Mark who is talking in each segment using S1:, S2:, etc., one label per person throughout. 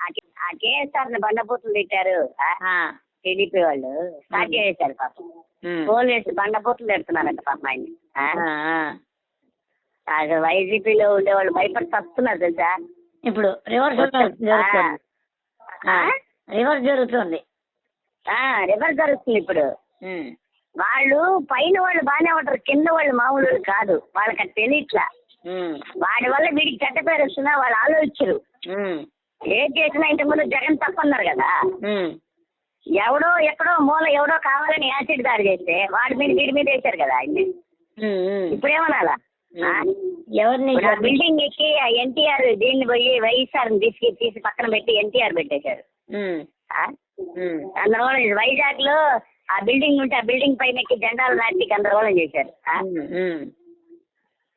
S1: ఆ కేఎస్ఆర్ తిట్టారు.
S2: ఆ,
S1: టీడీపీ వాళ్ళు స్టార్ట్ చేశారు పాపం. పోలీసు బండబూతులు తిడుతున్నారంట పాపం ఆయన్ని. ఆ?
S2: ఆ, ఆ.
S1: అసలు వైసీపీలో ఉండేవాళ్ళు భయపడి వస్తున్నారు తెలుసా?
S2: ఇప్పుడు రివర్స్? రివర్స్ జరుగుతుంది.
S1: ఆ, రివర్స్ జరుగుతుంది ఇప్పుడు. వాళ్ళు పైన వాళ్ళు బాగానే ఉంటారు కింద వాళ్ళు మామూలు వాళ్ళు కాదు. వాళ్ళకి అది తెలియట్లా. వాడి వల్ల వీడికి చెడ్డ పేరు వస్తున్నా వాళ్ళు ఆలోచించరు. ఏం చేసినా ఇంతకు ముందు జగన్ తప్పన్నారు కదా. ఎవడో ఎక్కడో మూల ఎవడో కావాలని యాసిడ్ దాడి చేస్తే వాడి మీద వీడి మీద వేశారు కదా ఆయన్ని. ఇప్పుడేమనాలా?
S2: ఎవరిని
S1: బిల్డింగ్ ఎక్కి ఆ ఎన్టీఆర్ దీన్ని పోయి వైఎస్ఆర్ తీసి తీసి పక్కన పెట్టి ఎన్టీఆర్ పెట్టేశారు. గందరగోళం వైజాగ్లో ఆ బిల్డింగ్ ఉంటే ఆ బిల్డింగ్ పైన ఎక్కి జెండాలు నాటి గందరగోళం చేశారు.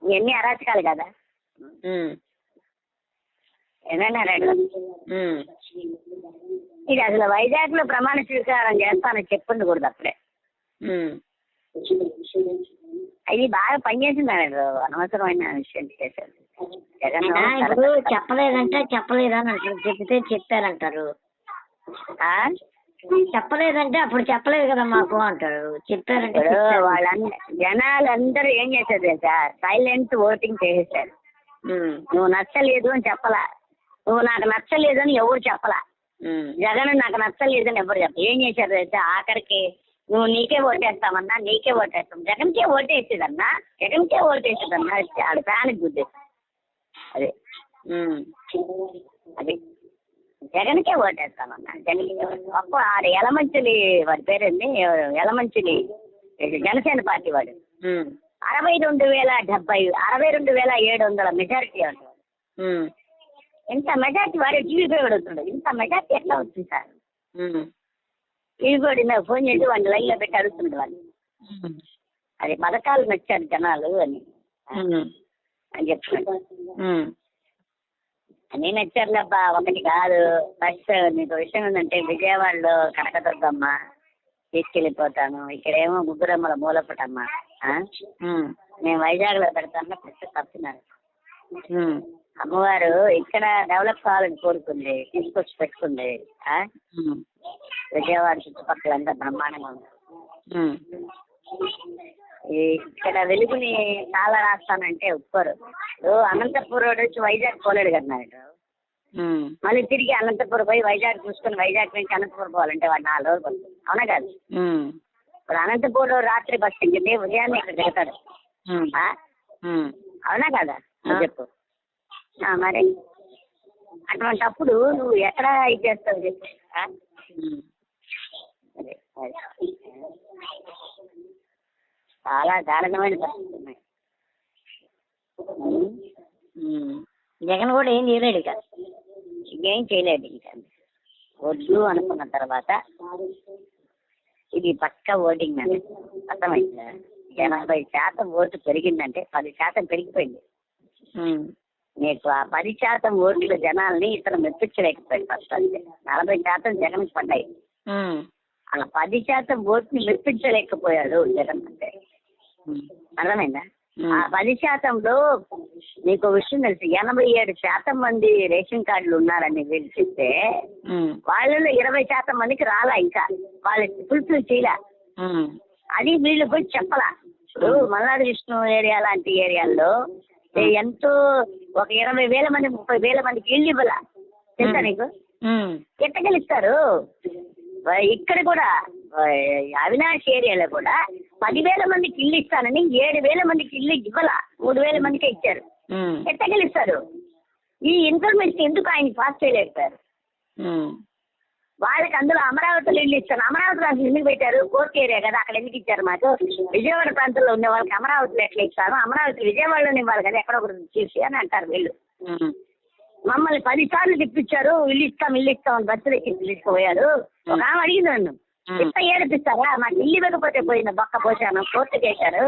S1: ఇవన్నీ అరాచకాలు కదా. ఇది అసలు వైజాగ్లో ప్రమాణ స్వీకారం చేస్తానని చెప్పింది కూడా అప్పుడే. అది బాగా పనిచేసింది అన్నాడు అనవసరమైన విషయం చేశారు.
S2: ఇప్పుడు చెప్పలేదంటే చెప్పలేదని అంటారు చెప్తే చెప్పారంటారు? చెప్పలేదంటే అప్పుడు చెప్పలేదు కదా మాకు అంటారు. చెప్పారంటే.
S1: వాళ్ళందరూ జనాలందరూ ఏం చేశారు తెలుసా? సైలెంట్ ఓటింగ్ చేసేసారు. నువ్వు నచ్చలేదు అని చెప్పలా. నువ్వు నాకు నచ్చలేదు అని ఎవరు చెప్పలా? జగన్ నాకు నచ్చలేదు అని ఎవరు చెప్ప? ఏం చేశారు తెలుసా? ఆఖరికి నువ్వు నీకే ఓటేస్తామన్నా నీకే ఓటేస్తాం జగన్కే ఓటేసేదన్నా జగన్కే ఓటేసేదన్నా ఆడ ఫ్యాన్ గుద్దే. అదే. అది. జగన్కే ఓటేస్తామన్నా జగన్ ఒక్క ఆడు ఎలమంచిలి వాడి పేరేంది? ఎలమంచిలి జనసేన పార్టీ వాడు. అరవై రెండు వేల డెబ్బై అరవై రెండు వేల ఏడు వందల మెజారిటీ
S2: ఉమ్,
S1: ఇంత మెజారిటీ వాడు టీవీ అడుగుతుండే ఇంత మెజారిటీ ఎట్లా వచ్చింది సార్?
S2: ఉమ్,
S1: టీవీ నాకు ఫోన్ చేసి వాడిని లైన్లో పెట్టి అడుగుతుండే వాళ్ళు అది పథకాలు నచ్చారు జనాలు అని. అని చెప్తున్నాడు. అన్నీ నచ్చారులేబ్బా ఒకటి కాదు. ఫస్ట్ నీకు విషయం ఏంటంటే విజయవాడలో కనకదుర్గమ్మ తీసుకెళ్ళిపోతాను. ఇక్కడేమో ముగ్గురమ్మల మూలపటమ్మ. నేను వైజాగ్లో పెడతాను ఫస్ట్ తప్పుతున్నారు
S2: ఉమ్,
S1: అమ్మవారు ఇక్కడ డెవలప్ కావాలని కోరుకుంది తీసుకొచ్చి పెట్టుకుంది విజయవాడ చుట్టుపక్కల అంతా బ్రహ్మాండంగా ఉంది. ఇక్కడ వెలుగుని చాలా రాస్తానంటే ఒప్పుకోరు. ఇప్పుడు అనంతపురం రోడ్ వచ్చి వైజాగ్ పోలేడు కదా మళ్ళీ తిరిగి అనంతపురం పోయి వైజాగ్ చూసుకొని వైజాగ్ నుంచి అనంతపురం పోవాలంటే వాడు నాలుగు రోజులు పడుతుంది. అవునా కాదు? ఇప్పుడు అనంతపురం రాత్రి బస్ ఎక్కితే ఉదయాన్నే ఇక్కడ దిగుతాడు. అవునా కదా. చెప్పు. మరి అటువంటప్పుడు నువ్వు ఎక్కడ ఇది చేస్తావు చెప్పు. ఆ?
S2: ఉమ్.
S1: అదే, అదే. చాలా దారుణమైన పరిస్థితులు. ఉన్నాయి.
S2: జగన్ కూడా ఏం చేయలేడు ఇక.
S1: ఇంకేం చేయలేదు ఇంకా. వద్దు అనుకున్న తర్వాత ఇది పక్క ఓటింగ్ అని అర్థమైందా? ఎనభై శాతం ఓటు పెరిగిందంటే పది శాతం పెరిగిపోయింది. నీకు ఆ పది శాతం ఓట్ల జనాల్ని ఇతను మెప్పించలేకపోయాడు ఫస్ట్ అంతే నలభై శాతం జగన్ పడ్డాయి. ఆ పది శాతం ఓట్ని మెప్పించలేకపోయాడు జగన్ అంటే. అర్థమైందా. ఆ పది శాతంలో నీకు విషయం తెలుసు ఎనభై ఏడు శాతం మంది రేషన్ కార్డులు ఉన్నారని తెలిసిస్తే వాళ్ళలో ఇరవై శాతం మందికి రాలా ఇంకా. వాళ్ళకి ఫుల్ఫిల్ చేయలే. అది వీళ్ళు పోయి చెప్పలా. ఇప్పుడు మల్లాది విష్ణు ఏరియా లాంటి ఏరియాల్లో ఎంతో ఒక ఇరవై వేల మంది ముప్పై వేల మందికి ఇల్లు ఇవ్వాల? తెలుసా నీకు?
S2: ఉమ్,
S1: ఎట్ట గెలుస్తారు వా- ఇక్కడ కూడా అవినాష్ ఏరియాలో కూడా పదివేల మందికి ఇల్లు ఇస్తానని ఏడు వేల మందికి ఇల్లు ఇవ్వాల? మూడు వేల మందికే ఇచ్చారు.
S2: ఉమ్,
S1: ఎట్ట గెలుస్తారు ఈ ఇన్ఫర్మేషన్ ఎందుకు ఆయన పాస్ చేయలేకపోయారు?
S2: ఉమ్,
S1: వాళ్ళకి అందులో అమరావతిలో ఇల్లు ఇస్తాను. అమరావతిలో అసలు ఎందుకు పెట్టారు? కోర్టు ఏరియా కదా అక్కడ ఎందుకు ఇచ్చారు మాకు? విజయవాడ ప్రాంతంలో ఉన్న వాళ్ళకి అమరావతిలో ఎట్లా ఇస్తాను అమరావతి విజయవాడలోనే ఇవ్వాలి కదా ఎక్కడ ఒకటి చూసి అని అంటారు వీళ్ళు. మమ్మల్ని పది సార్లు తిప్పించారు. ఇల్లు ఇస్తాం ఇల్లు ఇస్తాం అని బస్సులు ఎక్కి తీసుకుపోయారు. ఒక ఆమె అడిగింది నన్ను. ఇంత ఏడిపిస్తారా? మాకు ఇల్లు ఇవ్వకపోతే పోయింది బొక్క పోసాను కోర్టుకి వేశారు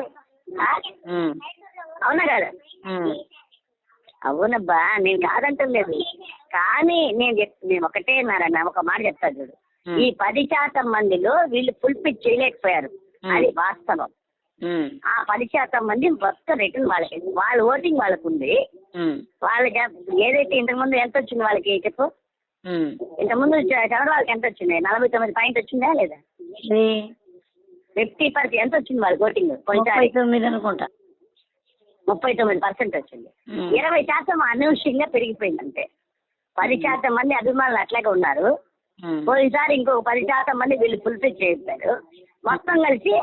S1: అవునా కదా? అవునబ్బా నేను కాదంటలేదు కానీ నేను చెప్ నేను ఒకటే నారాయణ ఒక మాట చెప్తా చూడు. ఈ పది శాతం మందిలో వీళ్ళు ఫుల్ఫిల్ చేయలేకపోయారు. అది వాస్తవం. ఆ పది శాతం మంది మొత్తం రిటర్న్ వాళ్ళకి వాళ్ళ ఓటింగ్ వాళ్ళకు ఉంది.
S2: ఉమ్,
S1: వాళ్ళకి ఏదైతే ఇంతకు ముందు ఎంత వచ్చింది వాళ్ళకి చెప్పు. ఇంతకుముందు చ- చంద్రబాబుకి ఎంత వచ్చింది? నలభై తొమ్మిది పాయింట్ వచ్చిందా లేదా? ఫిఫ్టీ పర్సెంట్ ఎంత వచ్చింది వాళ్ళ ఓటింగ్?
S2: తొమ్మిది అనుకుంటా.
S1: ముప్పై తొమ్మిది పర్సెంట్ వచ్చింది. ఇరవై శాతం అనూహ్యంగా పెరిగిపోయింది అంతే పది శాతం మంది అభిమానులు అట్లాగే ఉన్నారు. పోయినసారి ఇంకొక పది శాతం మంది వీళ్ళు ఫుల్ఫిల్ చేస్తారు మొత్తం కలిసి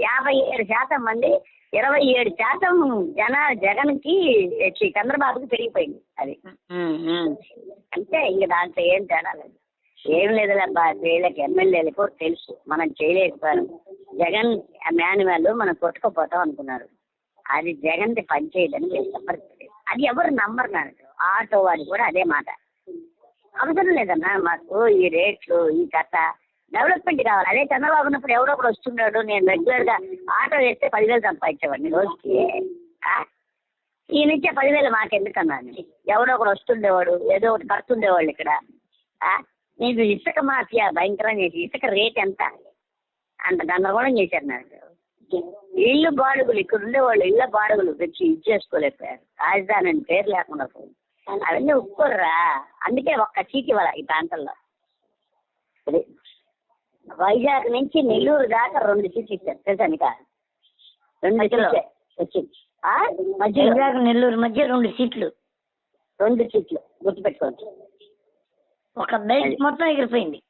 S1: యాభై ఏడు శాతం మంది ఇరవై ఏడు శాతం జన జగన్కి చంద్రబాబుకి పెరిగిపోయింది అది. అంటే ఇంక దాంట్లో ఏం తేడా లేదు. ఏం లేదు వీళ్ళకి ఎమ్మెల్యేలకు తెలుసు. మనం చేయలేకపోయాం. జగన్ మాన్యువల్ మనం కొట్టుకుపోతాం అనుకున్నారు. అది జగన్ది పనిచేయదని మీరు చెప్పరు అది ఎవరు నమ్మరు నాకు. ఆటో వారి కూడా అదే మాట. అవసరం లేదన్నా మాకు ఈ రేట్లు ఈ కథ డెవలప్మెంట్ కావాలి. అదే చంద్రబాబు ఉన్నప్పుడు ఎవరో ఒకరు వస్తున్నాడు. నేను రెగ్యులర్గా ఆటో వేస్తే పదివేలు సంపాదించేవాడిని రోజుకి. ఆ? ఈయన ఇచ్చే పదివేలు మాకెందుకన్నాను ఎవడో ఒకడు వస్తుండేవాడు ఏదో ఒకటి కడుతుండేవాళ్ళు ఇక్కడ. ఆ? నీకు ఇసుక మాఫియా భయంకరం చేసి ఇసుక రేట్ ఎంత? అంత గందరగోళం చేశారు నాకు. ఇల్లు బాడుగులు ఇక్కడ ఉండేవాళ్ళు ఇళ్ళ బాడుగులు తెచ్చి ఇది చేసుకోలేకపోయారు. రాజధాని అని పేరు లేకుండా పోయింది. అవన్నీ ఒప్పుకోర్రా. అందుకే ఒక్క సీట్ ఇవ్వాలి ఈ ప్రాంతంలో. వైజాగ్ నుంచి నెల్లూరు దాకా రెండు సీట్లు ఇచ్చారు. తెలుసా నీకా? రెండు
S2: మధ్యలో?
S1: వచ్చింది
S2: వైజాగ్ నెల్లూరు మధ్య రెండు సీట్లు.
S1: రెండు సీట్లు గుర్తుపెట్టుకోవచ్చు.
S2: ఒక బెల్ట్ మొత్తం ఎగిరిపోయింది.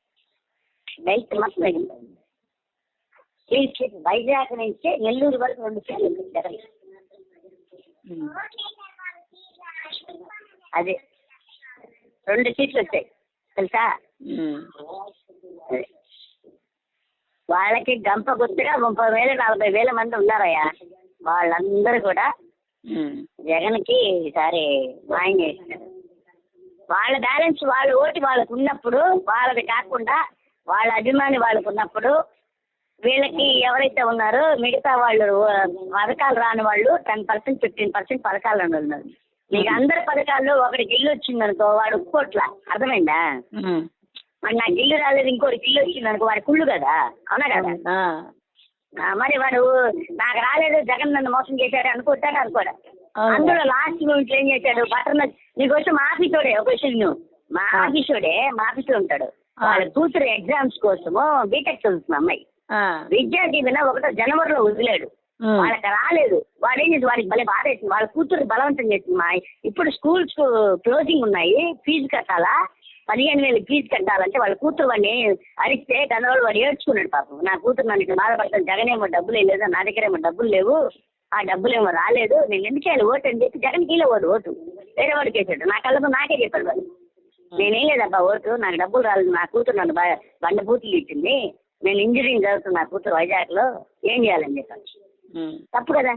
S1: బెల్ట్ మొత్తం వెళ్ళిపోయింది ఈ సీట్లు వైజాగ్ నుంచి నెల్లూరు వరకు రెండు ఇచ్చారు
S2: ఉమ్.
S1: అదే. రెండు సీట్లు వచ్చాయి. తెలుసా. వాళ్ళకి గంప గుర్తుగా ముప్పై వేలు నలభై వేల మంది ఉన్నారయ్యా. వాళ్ళందరూ కూడా. జగన్కి ఈసారి మాయం చేస్తారు వాళ్ళ బ్యాలెన్స్ వాళ్ళ ఓటు వాళ్ళకు ఉన్నప్పుడు వాళ్ళది కాకుండా వాళ్ళ అభిమాని వాళ్ళకు ఉన్నప్పుడు వీళ్ళకి ఎవరైతే ఉన్నారో మిగతా వాళ్ళు పథకాలు రాని వాళ్ళు టెన్ పర్సెంట్ ఫిఫ్టీన్ పర్సెంట్ పథకాలు ఉన్నారు మీకు అందరి పథకాల్లో ఒకటికి ఇల్లు వచ్చింది అనుకో వాడు ఒప్పుకోట్ల అర్థమైందా. మరి నాకు ఇల్లు రాలేదు ఇంకోటి ఇల్లు వచ్చింది అనుకో వాడి కుళ్ళు కదా అవునా కదా మరి వాడు నాకు రాలేదు జగన్ నన్ను మోసం చేశాడు అనుకుంటాడు అనుకోడు. అందులో లాస్ట్ మూమెంట్ ఏం చేశాడు బటర్ నీకోసం మా ఆఫీసోడే ఒక విషయం నువ్వు మా. ఆఫీసోడే మా ఆఫీస్లో ఉంటాడు
S2: ఆ.
S1: వాళ్ళ కూతురు ఎగ్జామ్స్ కోసము బీటెక్ చదువుతుంది అమ్మాయి. విద్యా దీవెన ఒకటో జనవరిలో వదిలాడు. వాళ్ళకి రాలేదు. వాడు ఏం చేసి వాడికి భలే బాధ వేసింది. వాళ్ళ కూతురు బలవంతం చేసింది. మా ఇప్పుడు స్కూల్స్ క్లోజింగ్ ఉన్నాయి. ఫీజు కట్టాలా? పదిహేను వేలు ఫీజు కట్టాలంటే వాళ్ళ కూతురు వాడిని అడిగితే గందరగోళ వాడు ఏడ్చుకున్నాడు పాపం. నా కూతురు నన్ను ఇట్లా బాధపడతాను. జగన్ ఏమో డబ్బులు లేదు నా దగ్గర ఏమో డబ్బులు లేవు. ఆ డబ్బులు ఏమో రాలేదు. నేను ఎందుకు చేయాలి ఓటు అని చెప్పి జగన్ కీలే వాడు ఓటు. వేరే వాడికి వేసాడు నా కళ్ళకు నాకే చెప్పాడు వాడు. నేనేం లేదబ్బా ఓటు. నాకు డబ్బులు రాలేదు. నా కూతురు నన్ను బండ బూతులు ఇచ్చింది నేను ఇంజనీరింగ్ చదువుతున్నా కూతురు వైజాగ్లో ఏం చేయాలని చెప్పాను. తప్పు కదా.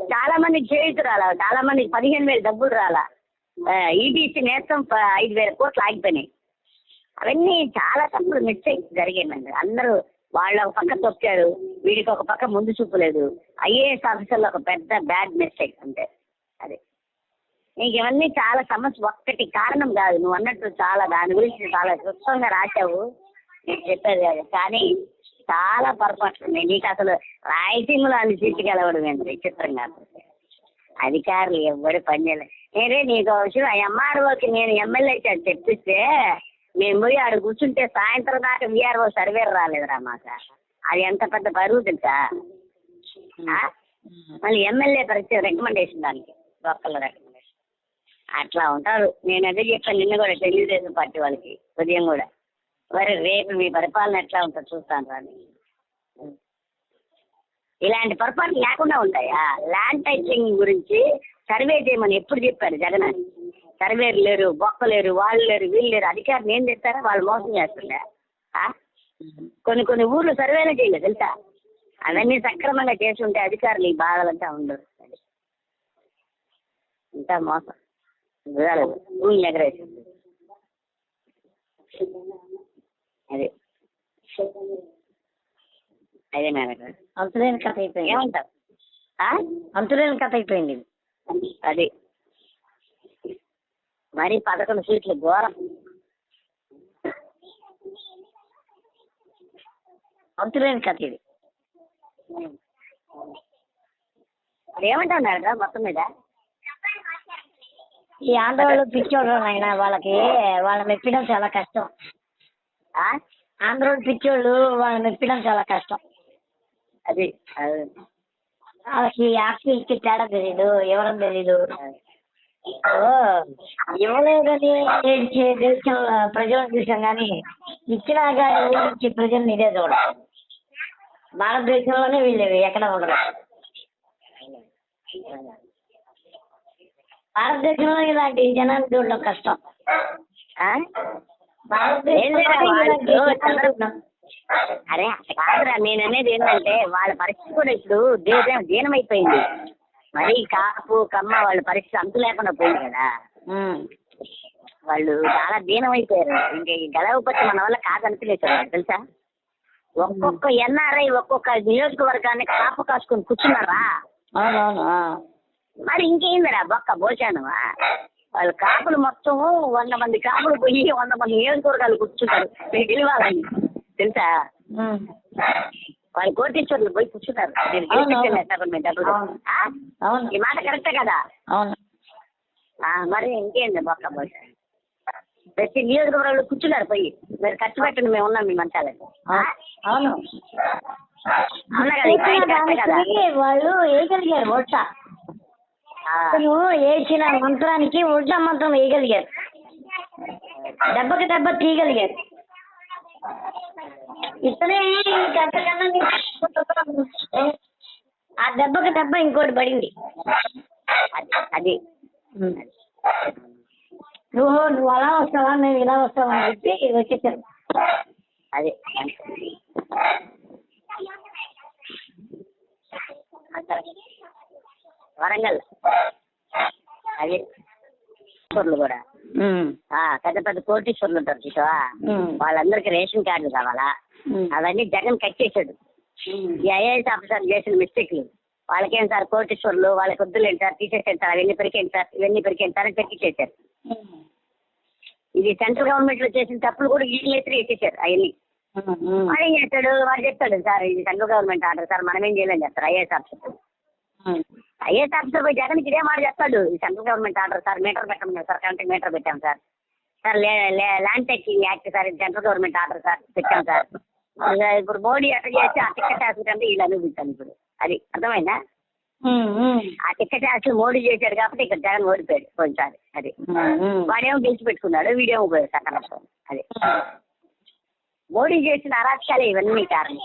S1: చాలా మందికి చేయుతు రాలా చాలా మందికి పదిహేను వేలు డబ్బులు రాలా. ఈబీసీ నేస్తం ప- ఐదు వేల కోట్లు ఆగిపోయినాయి. అవన్నీ చాలా తప్పులు మిస్టేక్స్ జరిగాయండి అందరూ వాళ్ళ ఒక పక్క తొక్కారు వీడికి ఒక పక్క ముందు చూపు లేదు. ఐఏఎస్ ఆఫీసర్లో ఒక పెద్ద బ్యాడ్ మిస్టేక్ అంతే. అది. నీకు ఇవన్నీ చాలా సమస్య ఒక్కటి కారణం కాదు. నువ్వు అన్నట్టు చాలా దాని గురించి చాలా స్పష్టంగా రాశావు. నేను చెప్పేది కాదు. కానీ చాలా పొరపాట్లు ఉన్నాయి. నీకు అసలు రాయలసీమలో అన్ని సీట్లు గెలవడం ఏంటి విచిత్రంగా అనిపిస్తుంది. అధికారులు ఎవరు పనిచేయలేదు నేనే నీకు అవసరం ఎంఆర్ఓకి నేను ఎమ్మెల్యే చేత చెప్పిస్తే మేము పోయి ఆడ కూర్చుంటే సాయంత్రం దాకా విఆర్ఓ సర్వేర్ రాలేదురా మాకు. అది ఎంత పెద్ద బరువు తెలుసా? మళ్ళీ ఎమ్మెల్యే పరిచయం రికమెండేషన్ దానికి ఒక్కళ్ళ రికమెండేషన్ అట్లా ఉంటారు. నేను అదే చెప్పాను నిన్న కూడా తెలుగుదేశం పార్టీ వాళ్ళకి ఉదయం కూడా. మరి రేపు మీ పరిపాలన ఎట్లా ఉంటుందో చూస్తాను రాని ఇలాంటి పొరపాట్లు లేకుండా ఉంటాయా? ల్యాండ్ టైటిలింగ్ గురించి సర్వే చేయమని ఎప్పుడు చెప్పారు జగన్ సర్వేలు లేరు బొక్క లేరు వాళ్ళు లేరు వీళ్ళు లేరు అధికారులు ఏం చేస్తారా? వాళ్ళు మోసం చేస్తుండే. ఆ? కొన్ని కొన్ని ఊర్లు సర్వేలు చేయలేదు తెలుసా? అవన్నీ సక్రమంగా చేసి ఉంటే అధికారులు ఈ బాధలంతా ఉండదు ఇంకా మోసం. రాలేదు ఊళ్ళు ఎగరేసింది అదే అదే మేడం
S2: అంతులేని కథ అయిపోయింది.
S1: ఏమంటావు? ఆ?
S2: అంతులేని కథ అయిపోయింది
S1: అది. మరి పదకొండు సీట్లు ఘోరం.
S2: అంతులేని కథ ఇది.
S1: ఏమంటున్నారు కదా మొత్తం మీద?
S2: ఈ ఆంధ్ర వాళ్ళు పిచ్చోళ్ళు ఆయన వాళ్ళకి వాళ్ళని మెప్పడం చాలా కష్టం.
S1: ఆ?
S2: ఆంధ్ర వాళ్ళు పిచ్చోళ్ళు వాళ్ళని మెప్పడం చాలా కష్టం.
S1: అది
S2: వాళ్ళకి తేడా తెలీదు ఎవరని తెలీదు. ఓ, ఇవ్వలేదని ఏడ్చే దేశం ప్రజలను చూసాం కానీ ఇచ్చినా ఊరించి ప్రజల్ని ఇదే చూడ భారతదేశంలోనే వీళ్ళు ఎక్కడ ఉండదు భారతదేశంలో ఇలాంటి జనాన్ని చూడడం కష్టం. భారతదేశంలో
S1: అరే కాదురా నేను అనేది ఏంటంటే వాళ్ళ పరిస్థితి కూడా ఇప్పుడు దేశం దీనమైపోయింది. మరి కాపు కమ్మ వాళ్ళ పరిస్థితి అంతు లేకుండా పోయింది కదా. వాళ్ళు చాలా దీనమైపోయారు. ఇంక ఈ గడవపతి మన వల్ల కాదనిపించలేదు సార్ తెలుసా? ఒక్కొక్క ఎన్ఆర్ఐ ఒక్కొక్క నియోజకవర్గాన్ని కాపు కాసుకొని కూర్చున్నారా. మరి ఇంకేందిరా బొక్క భోజనమా వాళ్ళ కాపులు మొత్తం వంద మంది కాపులు పోయి వంద మంది నియోజకవర్గాలు కూర్చుంటారు. గెలవాలని తెలుసా. వాళ్ళు కోటీశ్వరులు పోయి కూర్చున్నారు నేను ఈ మాట కరెక్టే కదా? మరి ఇంకేంది బొక్క భోజనం ప్రతి నియోజకవర్గంలో కూర్చున్నారు పోయి. మీరు ఖర్చు పెట్టండి మేము ఉన్నాం మీ మంచాలని?
S2: అవును. దానికి వాళ్ళు వేయగలిగారు ఓట్ల. వేసిన మంత్రానికి ఉల్టా మంత్రం వేయగలిగారు. దెబ్బకి దెబ్బ తీయగలిగారు. ఇతనే అంతకన్నా ఆ దెబ్బకి దెబ్బ ఇంకోటి పడింది.
S1: అది అది.
S2: నువ్వు నువ్వు అలా వస్తావా మేము ఇలా వస్తావా అని చెప్పి వచ్చేసాను
S1: అది. వరంగల్. అదే. కోటీశ్వర్లు కూడా. పెద్ద పెద్ద కోటీశ్వర్లు ఉంటారు చూసావా? వాళ్ళందరికీ రేషన్ కార్డులు కావాలా? అవన్నీ జగన్ కట్ చేశాడు. ఈ ఐఏఎస్ ఆఫీసర్ చేసిన మిస్టేక్లు. వాళ్ళకేం సార్ కోటీశ్వర్లు? వాళ్ళకి వద్దులేండి సార్? తీసేసాను సార్. అవన్నీ పెరికేయండి సార్. ఇవన్నీ పెరికేయండి సార్ అని చెక్కిచ్చేశారు ఇది సెంట్రల్ గవర్నమెంట్లో చేసిన తప్పులు కూడా వీళ్ళు ఎత్తులు ఎత్తేసారు అవన్నీ. వాడు ఏం చేస్తాడు? వాడు చెప్తాడు సార్ ఇది సెంట్రల్ గవర్నమెంట్ ఆర్డర్. సార్ మనం ఏం చేయలేం చెప్తారు ఐఏఎస్ ఆఫీసర్ ఐఏఎస్ ఆఫీసర్ పోయి జగన్కి ఇదే మాట చెప్తాడు ఇది central government order sir meter పెట్టమని సార్ కరెంట్ మీటర్ పెట్టాం sir. Sir land టెక్కింగ్ act sir ఇది సెంట్రల్ గవర్నమెంట్ ఆర్డర్ సార్ పెట్టాం సార్. ఇప్పుడు మోడీ అట్లా చేసి ఆ టికెట్ అంటే వీళ్ళు అనుభవిస్తాను ఇప్పుడు. అది అర్థమైందా? ఆ టికెట్ ట్యాక్స్ మోడీ చేశాడు కాబట్టి ఇక్కడ జగన్ ఓడిపోయాడు కొంచెం అది. వాడేమో గెలిచి పెట్టుకున్నాడు వీడేమో పోయాడు సకలం అది. మోడీ చేసిన అరాచకాలే ఇవన్నీ కారణం.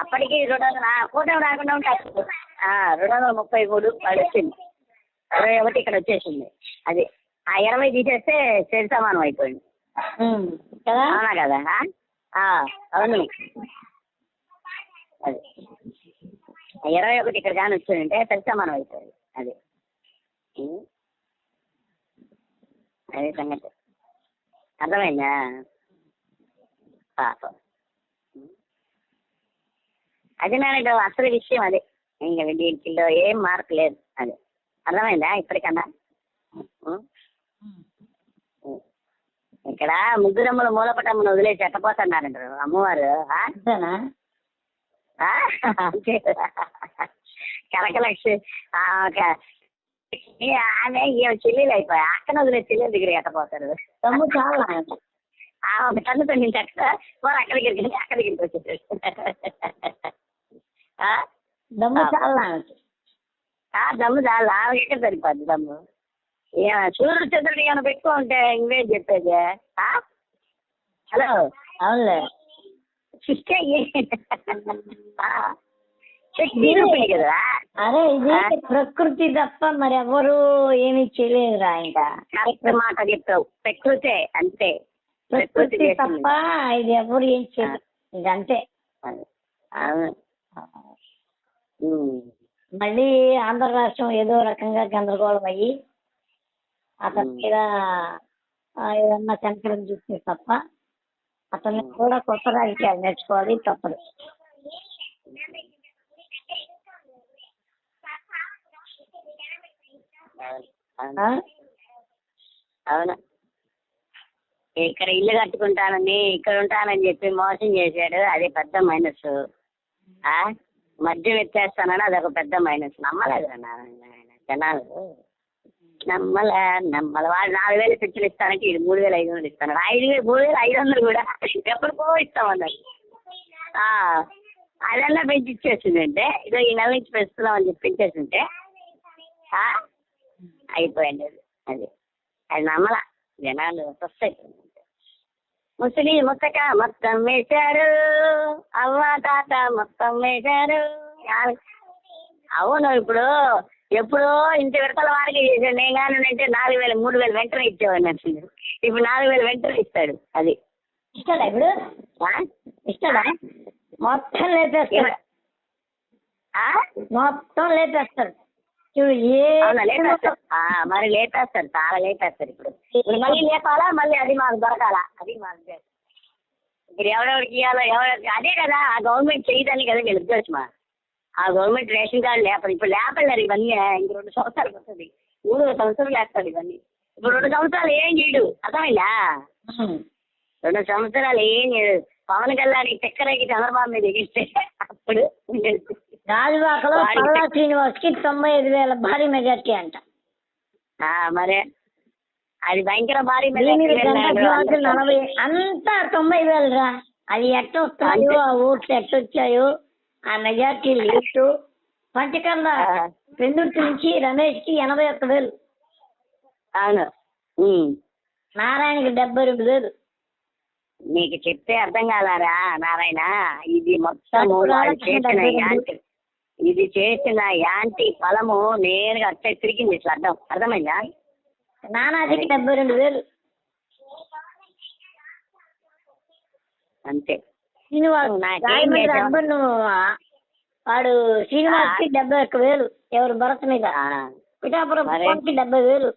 S1: అప్పటికి రెండు వందల కూటమి రాకుండా ఉంటారు ఆ, రెండు వందల ముప్పై మూడు వాడు వచ్చింది ఇరవై ఒకటి ఇక్కడ వచ్చేసింది. అది ఆ ఇరవై తీసేస్తే సరి సమానం అయిపోయింది.
S2: కదా?
S1: అవునా కదా? అవును. అది. ఇరవై ఒకటి ఇక్కడ కానీ వచ్చిందంటే సరి సమానం అయిపోయింది. అది. అదే సంగతి. అర్థమైందా? పాపం. అది నాడు అసలు విషయం అదే. ఇంకా దీంట్లో ఏం మార్పు లేదు. అది. అర్థమైందా ఇప్పటికన్నా. ఇక్కడ ముగ్గురమ్మల మూలపటమ్మను వదిలేసి ఎట్టపోతున్నారంటారు అమ్మవారు? అంతే. కనకలక్ష్మి. ఆమె చెల్లెలు అయిపోయా అక్కన వదిలేసి చెల్లెల దగ్గర ఎట్టపోతారు.
S2: తమ్ము చాలా
S1: ఆ ఒక కన్ను పండించి అక్కడ వారు అక్కడ దగ్గరికి అక్కడ దగ్గరికి వచ్చేసారు?
S2: దమ్ము. చాలా
S1: ఆ దమ్ము చాలా ఆమె ఎక్కడ సరిపోద్ది దమ్ము. సూర్యుడు చంద్రుడు ఏమైనా పెట్టుకో ఉంటే ఇంకేం చెప్పేది ఆ? హలో?
S2: అవునులే.
S1: కదా?
S2: అరే ఇది? ప్రకృతి తప్ప మరి ఎవరు ఏమీ చేయలేదురా ఇంకా.
S1: కరెక్ట్ మాట చెప్తావు ప్రకృతే అంతే. ప్రకృతి.
S2: తప్ప ఇది. ఎవరు ఏం చేయలేదు ఇది అంతే
S1: అవును.
S2: మళ్ళీ ఆంధ్ర రాష్ట్రం ఏదో రకంగా గందరగోళం అయ్యి అతని. మీద ఏదన్నా కనికరం చూస్తే తప్ప అతన్ని కూడా కొత్త రాజకీయాలు నేర్చుకోవాలి తప్పదు.
S1: అవును. ఇక్కడ ఇల్లు కట్టుకుంటానని ఇక్కడ ఉంటానని చెప్పి మోసం చేశాడు. అది పెద్ద మైనస్. మద్యం ఎత్తేస్తానని అదొక పెద్ద మైనస్ నమ్మలేదు జనాలు? నమ్మల నమ్మల. వాడు నాలుగు వేలు పెంచులు ఇస్తానంటే ఇది మూడు వేల ఐదు వందలు ఇస్తాను ఐదు వేలు మూడు వేల ఐదు వందలు కూడా ఎప్పటికో ఇస్తామన్నారు అదన్నా పెంచి ఇచ్చేసిందంటే ఇదో ఈ నెల నుంచి పెంచుతున్నాం అని చెప్పి పెంచేసింటే ఆ, అయిపోయింది అది. అది. అది నమ్మల. జనాలు వస్తాయి ముసలి ముత్తక మొత్తం వేశారు. అవ్వ తాత మొత్తం వేశారు. అవును ఇప్పుడు ఎప్పుడో ఇంత విడతల వారికి చేశాడు. నేను కానీ అంటే నాలుగు వేలు మూడు వేలు వెంటనే ఇచ్చేవాడిని అసలు ఇప్పుడు. నాలుగు వేలు వెంటనే ఇస్తాడు అది.
S2: ఇస్తాడా ఇప్పుడు? ఇస్తాడా? మొత్తం లేపేస్తాడు? మొత్తం లేపేస్తాడు. ఏ
S1: అవునా లేపేస్తారు ఆ, మరి లేపేస్తారు చాలా లేపేస్తారు ఇప్పుడు ఇప్పుడు మళ్ళీ లేపాలా మళ్ళీ అది మాకు దొరకాలా అది మాకు తె- ఇప్పుడు ఎవరెవరికి ఇవ్వాలో ఎవరెవరికి అదే కదా ఆ గవర్నమెంట్ చేయదని కదా వీళ్ళు ఉద్దేశం మా ఆ గవర్నమెంట్ రేషన్ కార్డు లేపదు ఇప్పుడు లేపలేరు ఇవన్నీ ఇంక రెండు సంవత్సరాలు వస్తుంది మూడు సంవత్సరాలు లేస్తాడు ఇవన్నీ ఇప్పుడు రెండు సంవత్సరాలు ఏం చేయడు అర్థమైందా
S2: ఉమ్.
S1: రెండు సంవత్సరాలు ఏం చేయడు పవన్ కళ్యాణ్ చక్కెరకి చంద్రబాబు మీద ఎగిస్తే అప్పుడు
S2: గాజువాకలో
S1: వాడికి-
S2: పల్లా శ్రీనివాస్కి తొంభై ఐదు వేల భారీ మెజార్టీ అంట.
S1: ఆ, మరే అది భయంకర భారీ
S2: నలభై అంతా తొంభై వేలు రా అది ఎట్ట వస్తున్నాయో ఆ ఓట్లు ఎట్ట వచ్చాయో ఆ మెజార్టీ లిస్టు పంచకర్ల
S1: ఆ.
S2: పెందుర్తి నుంచి రమేష్కి ఎనభై ఒక్క వేలు.
S1: అవును.
S2: నారాయణకి డెబ్బై రెండు వేలు.
S1: నీకు చెప్తే అర్థం కాలారా నారాయణ? ఇది మొత్తం చేసిన ఇది చేసిన యాంటీ ఫలము నేరుగా అట్టే తిరిగింది ఇట్లా అర్థం. అర్థమైందా?
S2: నానాజీకి డెబ్బై రెండు వేలు.
S1: అంతే.
S2: శ్రీనివాస్
S1: నాకేం
S2: వాడు శ్రీనివాస్కి డెబ్బై ఒక్క వేలు. ఎవరు భరత్ మీద.
S1: ఆ,
S2: పిఠాపురం
S1: మరే.
S2: కి డెబ్బై వేలు.